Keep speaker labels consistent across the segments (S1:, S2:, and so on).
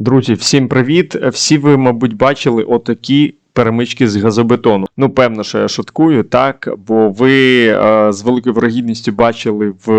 S1: Друзі, всім привіт! Всі ви, мабуть, бачили отакі перемички з газобетону. Ну, певно, що я шуткую, так, бо ви е, з великою вирогідністю бачили в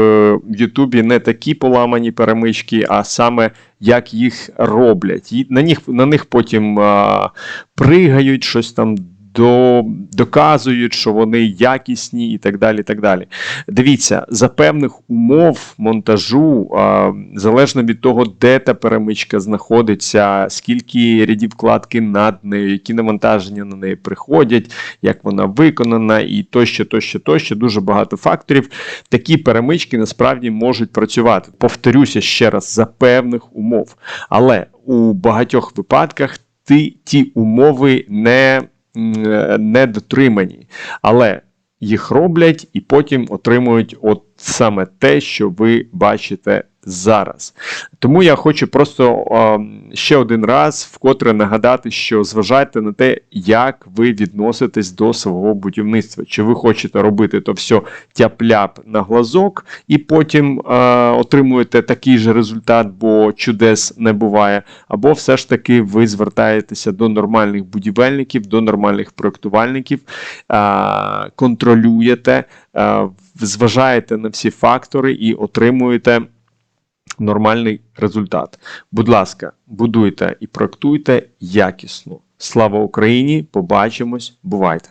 S1: Ютубі не такі поламані перемички, а саме як їх роблять. На них, на них потім е, пригають, щось там до, доказують, що вони якісні і так далі. так далі. Дивіться, за певних умов монтажу, а, залежно від того, де та перемичка знаходиться, скільки рядів вкладки над нею, які навантаження на неї приходять, як вона виконана, і тощо, тощо, тощо, дуже багато факторів. Такі перемички насправді можуть працювати. Повторюся ще раз, за певних умов. Але у багатьох випадках ти, ті умови не, е, не дотримані. Але їх роблять і потім отримують от саме те, що ви бачите зараз. Тому я хочу просто а, ще один раз вкотре нагадати, що зважайте на те, як ви відноситесь до свого будівництва. Чи ви хочете робити то все тяп-ляп на глазок, і потім а, отримуєте такий же результат, бо чудес не буває, або все ж таки ви звертаєтеся до нормальних будівельників, до нормальних проєктувальників, а, контролюєте, а, зважаєте на всі фактори і отримуєте нормальний результат. Будь ласка, будуйте і проектуйте якісно. Слава Україні! Побачимось, бувайте!